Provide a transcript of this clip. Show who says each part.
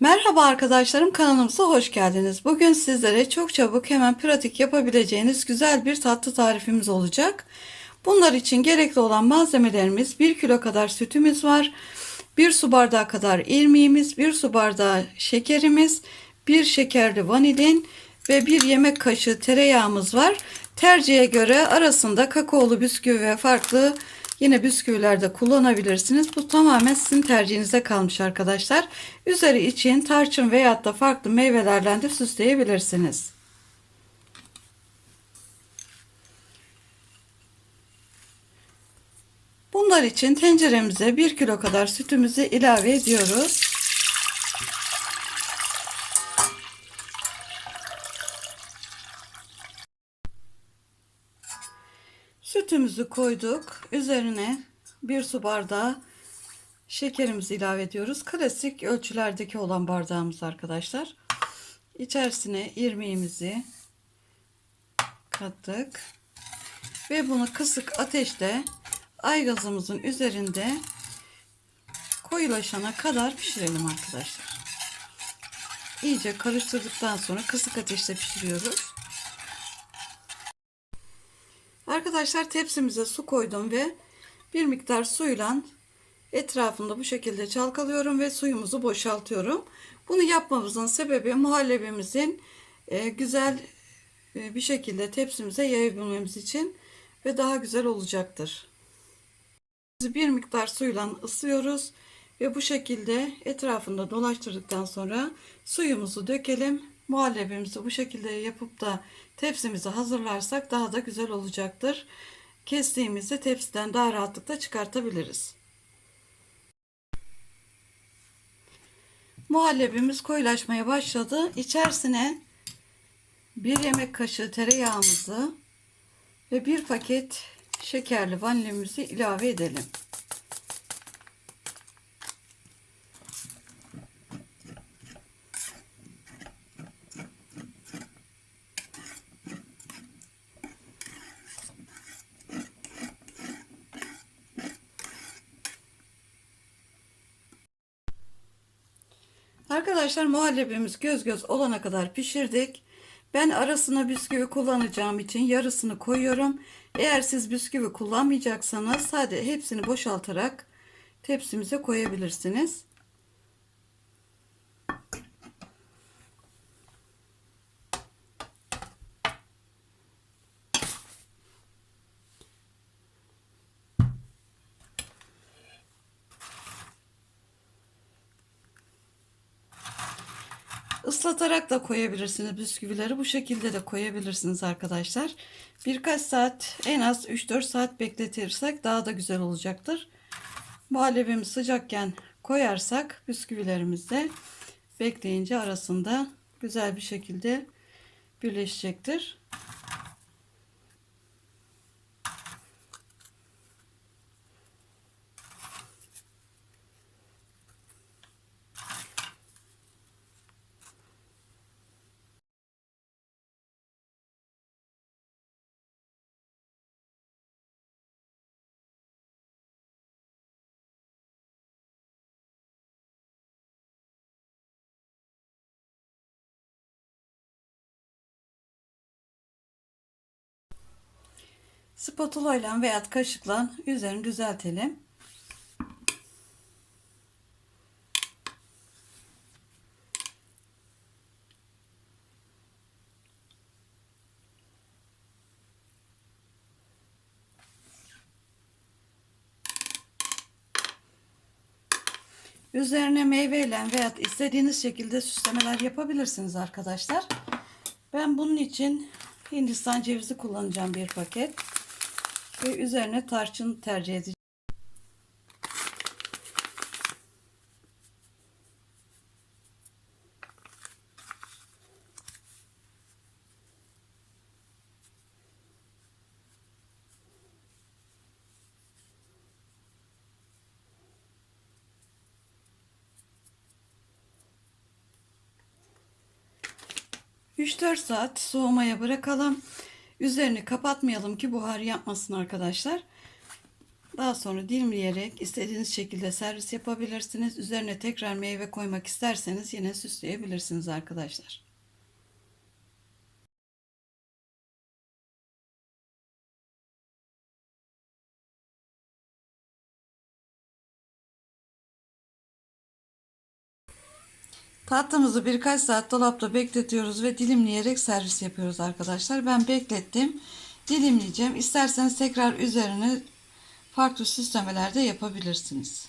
Speaker 1: Merhaba arkadaşlarım kanalımıza hoş geldiniz. Bugün sizlere çok çabuk hemen pratik yapabileceğiniz güzel bir tatlı tarifimiz olacak. Bunlar için gerekli olan malzemelerimiz 1 kilo kadar sütümüz var. 1 su bardağı kadar irmiğimiz, 1 su bardağı şekerimiz, 1 şekerli vanilin ve 1 yemek kaşığı tereyağımız var. Tercihe göre arasında kakaolu bisküvi ve farklı Yine bisküvilerde kullanabilirsiniz. Bu tamamen sizin tercihinize kalmış arkadaşlar. Üzeri için tarçın veya da farklı meyvelerden de süsleyebilirsiniz. Bunlar için tenceremize 1 kilo kadar sütümüzü ilave ediyoruz. Sütümüzü koyduk. Üzerine bir su bardağı şekerimizi ilave ediyoruz. Klasik ölçülerdeki olan bardağımız arkadaşlar. İçerisine irmiğimizi kattık. Ve bunu kısık ateşte aygazımızın üzerinde koyulaşana kadar pişirelim arkadaşlar. İyice karıştırdıktan sonra kısık ateşte pişiriyoruz. Arkadaşlar tepsimize su koydum ve bir miktar suyla etrafında bu şekilde çalkalıyorum ve suyumuzu boşaltıyorum. Bunu yapmamızın sebebi muhallebimizin e, güzel e, bir şekilde tepsimize yayabilmemiz için ve daha güzel olacaktır. Bir miktar suyla ısıyoruz ve bu şekilde etrafında dolaştırdıktan sonra suyumuzu dökelim. Muhallebimizi bu şekilde yapıp da tepsimizi hazırlarsak daha da güzel olacaktır. Kestiğimizde tepsiden daha rahatlıkla çıkartabiliriz. Muhallebimiz koyulaşmaya başladı. İçerisine bir yemek kaşığı tereyağımızı ve bir paket şekerli vanilimizi ilave edelim. Arkadaşlar muhallebimiz göz göz olana kadar pişirdik. Ben arasına bisküvi kullanacağım için yarısını koyuyorum. Eğer siz bisküvi kullanmayacaksanız sadece hepsini boşaltarak tepsimize koyabilirsiniz. Islatarak da koyabilirsiniz bisküvileri. Bu şekilde de koyabilirsiniz arkadaşlar. Birkaç saat en az 3-4 saat bekletirsek daha da güzel olacaktır. Muhallebimiz sıcakken koyarsak bisküvilerimiz de bekleyince arasında güzel bir şekilde birleşecektir. Spatula ile veya kaşıkla üzerini düzeltelim. Üzerine meyveyle veya istediğiniz şekilde süslemeler yapabilirsiniz arkadaşlar. Ben bunun için Hindistan cevizi kullanacağım bir paket. Ve üzerine tarçın tercih edeceğim. Üç dört saat soğumaya bırakalım. Üzerini kapatmayalım ki buhar yapmasın arkadaşlar. Daha sonra dilimleyerek istediğiniz şekilde servis yapabilirsiniz. Üzerine tekrar meyve koymak isterseniz yine süsleyebilirsiniz arkadaşlar. Tatlımızı birkaç saat dolapta bekletiyoruz ve dilimleyerek servis yapıyoruz arkadaşlar. Ben beklettim. Dilimleyeceğim. İsterseniz tekrar üzerine farklı süslemeler de yapabilirsiniz.